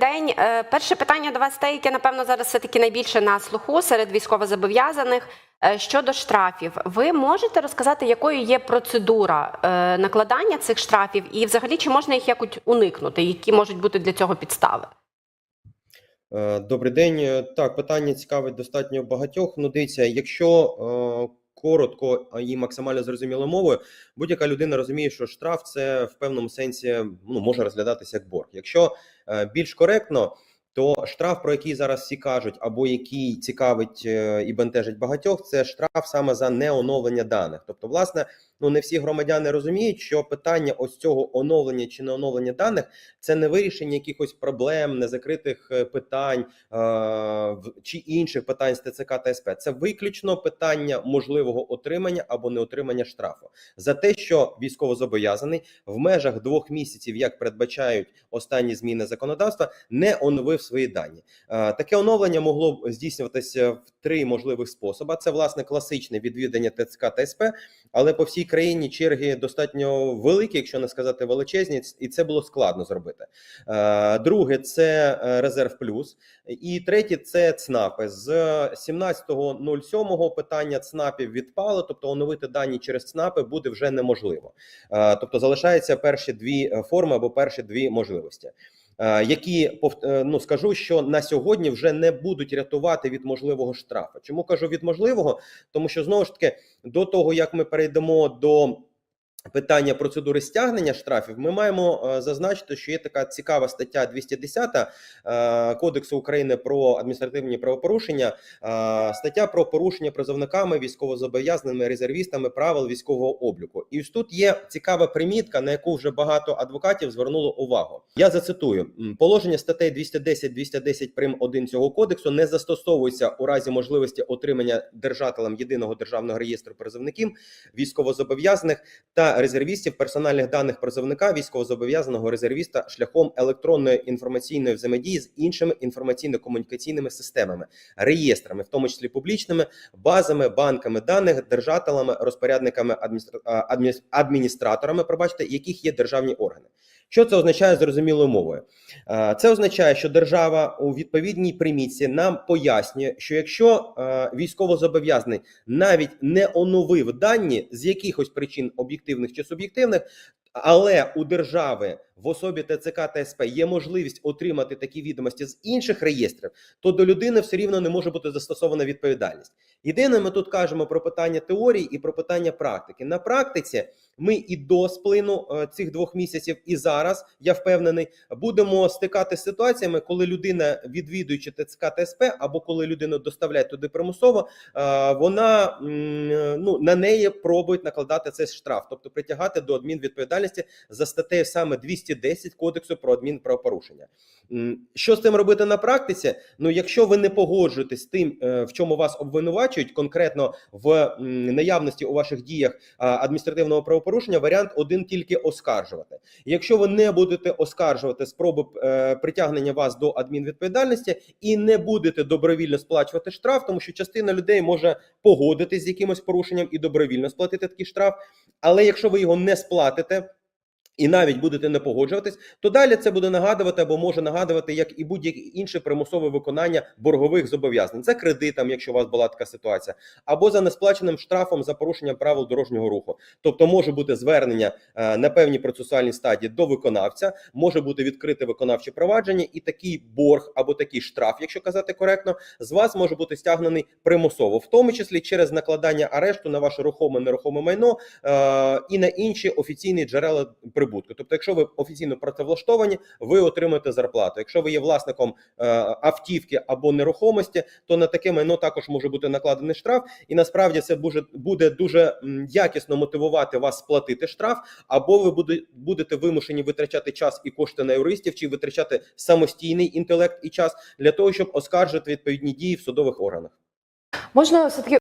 День Е, перше питання до вас те, яке напевно зараз все таки найбільше на слуху серед військовозобов'язаних Е, щодо штрафів. Ви можете розказати, якою є процедура е, накладання цих штрафів, і взагалі чи можна їх якось уникнути? Які можуть бути для цього підстави? Добрий день. Так, питання цікавить достатньо багатьох. Ну, дивіться, якщо коротко і максимально зрозумілою мовою, будь-яка людина розуміє, що штраф це в певному сенсі ну, може розглядатися як борг. Якщо е, більш коректно, то штраф, про який зараз всі кажуть, або який цікавить е, і бентежить багатьох, це штраф саме за неоновлення даних. Тобто, власне, ну не всі громадяни розуміють, що питання ось цього оновлення чи не оновлення даних це не вирішення якихось проблем, незакритих е, питань чи інших питань з ТЦК та СП. Це виключно питання можливого отримання або неотримання штрафу за те, що військовозобов'язаний в межах двох місяців, як передбачають останні зміни законодавства, не оновив свої дані. Таке оновлення могло б здійснюватися в три можливих способи. Це власне класичне відвідання ТЦК та СП, але по всій країні черги достатньо великі, якщо не сказати величезні, і це було складно зробити. Е, Друге, це е, резерв плюс, і третє це ЦНАПи. З 17.07 питання ЦНАПів відпало, тобто оновити дані через ЦНАПи буде вже неможливо. Е, Тобто залишаються перші дві форми або перші дві можливості. Е, Які е, ну скажу, що на сьогодні вже не будуть рятувати від можливого штрафу. Чому кажу від можливого? Тому що знову ж таки до того як ми перейдемо до питання процедури стягнення штрафів, ми маємо е, зазначити, що є така цікава стаття 210 е, Кодексу України про адміністративні правопорушення, е, стаття про порушення призовниками, військовозобов'язаними резервістами правил військового обліку. І ось тут є цікава примітка, на яку вже багато адвокатів звернуло увагу. Я зацитую: положення статей 210 210 прим 1 цього кодексу не застосовується у разі можливості отримання держателем єдиного державного реєстру призовників військовозобов'язаних та резервістів персональних даних призовника військовозобов'язаного резервіста шляхом електронної інформаційної взаємодії з іншими інформаційно-комунікаційними системами, реєстрами, в тому числі публічними базами, банками даних, держателями, розпорядниками адміністра- адміністраторами, пробачте, яких є державні органи. Що це означає зрозумілою мовою? Е, Це означає, що держава у відповідній примітці нам пояснює, що якщо е, військовозобов'язаний навіть не оновив дані з якихось причин об'єктивних чи суб'єктивних, але у держави в особі ТЦК та СП є можливість отримати такі відомості з інших реєстрів, то до людини все рівно не може бути застосована відповідальність. Єдине, ми тут кажемо про питання теорії і про питання практики. На практиці ми і до сплину е, цих двох місяців, і зараз я впевнений, будемо стикати з ситуаціями, коли людина, відвідуючи ТЦК та СП, або коли людину доставляють туди примусово, е, вона ну на неї пробують накладати цей штраф, тобто притягати до адмінвідповідальності за статтею саме 210 кодексу про адмінправопорушення. Що з цим робити на практиці? Ну, якщо ви не погоджуєтесь з тим, е, в чому вас обвинувачують, конкретно в наявності у ваших діях адміністративного правопорушення, варіант один тільки оскаржувати. Якщо ви не будете оскаржувати спроби е, притягнення вас до адмінвідповідальності і не будете добровільно сплачувати штраф, тому що частина людей може погодитись з якимось порушенням і добровільно сплатити такий штраф. Але якщо ви його не сплатите, і навіть будете не погоджуватись, то далі це буде нагадувати або може нагадувати як і будь-яке інше примусове виконання боргових зобов'язань за кредитом, якщо у вас була така ситуація, або за несплаченим штрафом за порушенням правил дорожнього руху. Тобто може бути звернення е, на певній процесуальній стадії до виконавця, може бути відкрите виконавче провадження, і такий борг або такий штраф, якщо казати коректно, з вас може бути стягнений примусово, в тому числі через накладання арешту на ваше рухоме нерухоме майно е, і на інші офіційні джерела прибутку. Тобто, якщо ви офіційно працевлаштовані, ви отримуєте зарплату. Якщо ви є власником е, автівки або нерухомості, то на таке майно також може бути накладений штраф, і насправді це буде, буде дуже якісно мотивувати вас сплатити штраф, або ви буде- будете вимушені витрачати час і кошти на юристів, чи витрачати самостійний інтелект і час для того, щоб оскаржити відповідні дії в судових органах. Можна все таки